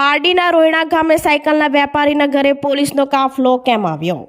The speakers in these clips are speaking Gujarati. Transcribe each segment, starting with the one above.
પારડીના રોહિણા ગામે સાયકલના વેપારીના ઘરે પોલીસનો કાફલો કેમ આવ્યો?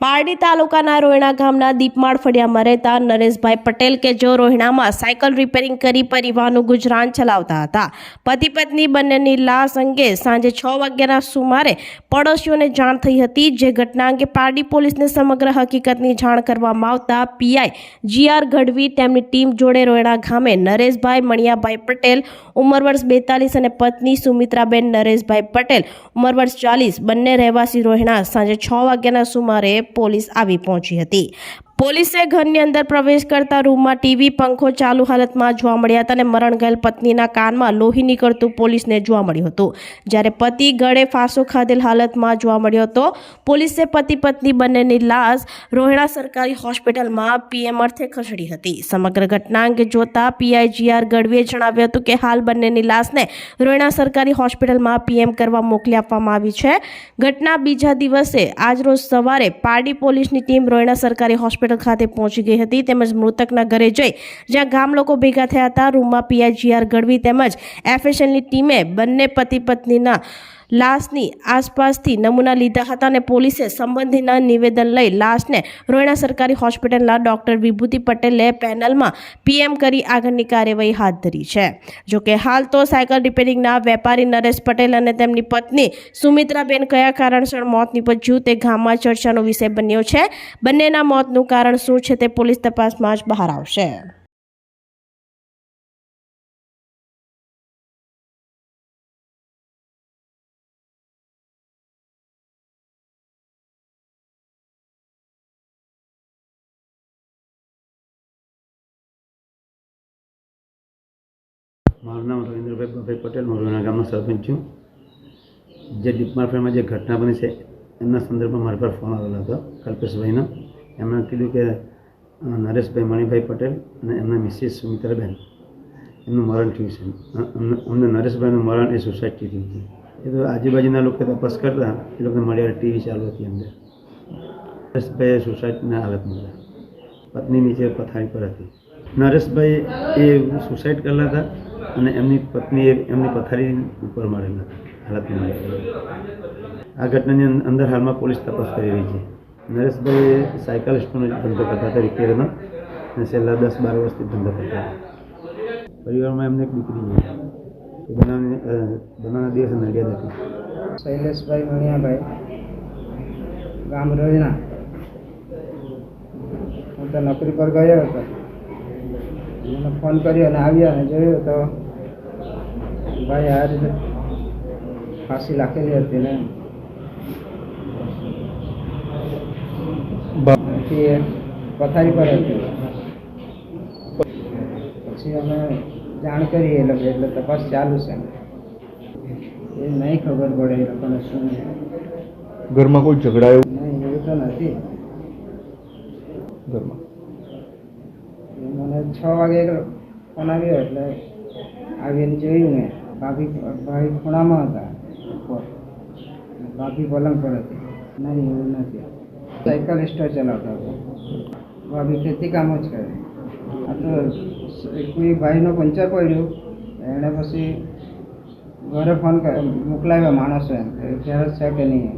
પારડી તાલુકાના રોહિણા ગામના દીપમાળ ફળિયામાં રહેતા નરેશભાઈ પટેલ કે જો રોહિણામાં સાયકલ રિપેરિંગ કરી પરિવારનું ગુજરાન ચલાવતા હતા. પતિ પત્ની બંનેની લાશ અંગે સાંજે છ વાગ્યાના સુમારે પડોશીઓને જાણ થઈ હતી, જે ઘટના અંગે પારડી પોલીસને સમગ્ર હકીકતની જાણ કરવામાં આવતા પીઆઈ જીઆર ગઢવી તેમની ટીમ જોડે રોહિણા ગામે નરેશભાઈ મણિયાભાઈ પટેલ, ઉંમર વર્ષ બેતાલીસ અને પત્ની સુમિત્રાબેન નરેશભાઈ પટેલ, ઉંમર વર્ષ ચાલીસ, બંને રહેવાસી રોહિણા સાંજે છ વાગ્યાના સુમારે પોલીસ આવી પહોંચી હતી. પોલીસે ઘરની અંદર પ્રવેશ કરતા રૂમમાં ટીવી, પંખો ચાલુ હાલતમાં જોવા મળ્યા હતા અને મરણ ગયેલ પત્નીના કાનમાં લોહી નીકળતું પોલીસને જોવા મળ્યું હતું. જ્યારે પતિ ગળે ફાંસો ખાધેલ હાલતમાં જોવા મળ્યો હતો, પોલીસે પતિ, પત્ની બંનેની લાશ રોહિણા સરકારી હોસ્પિટલમાં પીએમ અર્થે ખસેડી હતી. સમગ્ર ઘટના અંગે જોતા પીઆઈ જીઆર ગઢવીએ જણાવ્યું હતું કે હાલ બંનેની લાશને રોહિણા સરકારી હોસ્પિટલમાં પીએમ કરવા મોકલી આપવામાં આવી છે. ઘટના બીજા દિવસે આજરોજ સવારે પારડી પોલીસની ટીમ રોહિણા સરકારી હોસ્પિટલ ખાતે પહોંચી ગઈ હતી. તેમજ મૃતકના ઘરે જઈ જ્યાં ગામ લોકો ભેગા થયા હતા. રૂમમાં પીઆઈજીઆર ગઢવી તેમજ એફએસએલની ટીમે બંને પતિ પત્નીના લાશની આસપાસથી નમૂના લીધા હતા અને પોલીસે સંબંધીના નિવેદન લઈ લાશને રોયણા સરકારી હોસ્પિટલના ડોક્ટર વિભૂતિ પટેલે પેનલમાં પીએમ કરી આગળની કાર્યવાહી હાથ ધરી છે. જોકે હાલ તો સાયકલ રિપેરિંગના વેપારી નરેશ પટેલ અને તેમની પત્ની સુમિત્રાબેન કયા કારણસર મોત નીપજ્યું તે ગામમાં ચર્ચાનો વિષય બન્યો છે. બંનેના મોતનું કારણ શું છે તે પોલીસ તપાસમાં જ બહાર આવશે. મારું નામ રવિન્દ્રભાઈ પટેલ મોરવાના ગામનો સરપંચ છું. જે ડીપમાર ફ્રેમમાં જે ઘટના બની છે, એમના સંદર્ભમાં મારા પર ફોન આવેલો હતો, કલ્પેશભાઈનો. એમણે કીધું કે નરેશભાઈ મણિભાઈ પટેલ અને એમના મિસિસ સુમિત્રાબેન, એમનું મરણ થયું છે. અમને નરેશભાઈનું મરણ એ સોસાયટી થયું છે. એ તો આજુબાજુના લોકો તપાસ કરતા, એ લોકોને મળ્યા ટીવી ચાલુ હતી અંદર. નરેશભાઈ સોસાયટીના હાલતમાં હતા પત્ની નીચે પથારી પર હતી. નરેશભાઈ એ સુસાઇડ કરેલા હતા. અને એમની પત્ની એમની પથારી ઉપર હતા હાલતમાં મળેલા આ ઘટનાની અંદર હાલમાં પોલીસ તપાસ કરી રહી છે. નરેશભાઈ સાયકલિસ્ટનો ધંધો કરતા હતા રિપેરનો અને છેલ્લા દસ બાર વર્ષથી ધંધો કરતા હતા. પરિવારમાં એમને એક દીકરી છે. એ બનાવની બનાવના દિવસે નડિયાદ હતી. શૈલેષભાઈ મણિયાભાઈ, ગામ રોહિણા હું તો નોકરી પર ગયો હતો. મને ફોન કર્યો અને આવ્યા અને જોયું તો ભાઈ આ રીતે ફાંસી લાખેલી હતી ને. પછી પથારી પર હતી. પછી અમે જાણ કરી એ લોકો એટલે તપાસ ચાલુ છે. એ નહીં ખબર પડે એ લોકોને શું ઘરમાં કોઈ ઝઘડા એવું? નહીં એવું તો નથી. ઘરમાં. મને છ વાગે ફોન આવ્યો એટલે આવીને જોયું મેં. ભાભી ભાઈ ખૂણામાં હતા. ઉપર ભાભી પલંગ પર હતી. નહીં એવું નથી. સાયકલ સ્ટોર ચલાવતા હતા. ભાભી ખેતી કામ જ કરે. આ તો કોઈ ભાઈનો પંચર પડ્યું એણે પછી ઘરે ફોન કર મોકલાવ્યા માણસો એમ. ઘરે છે કે નહીં?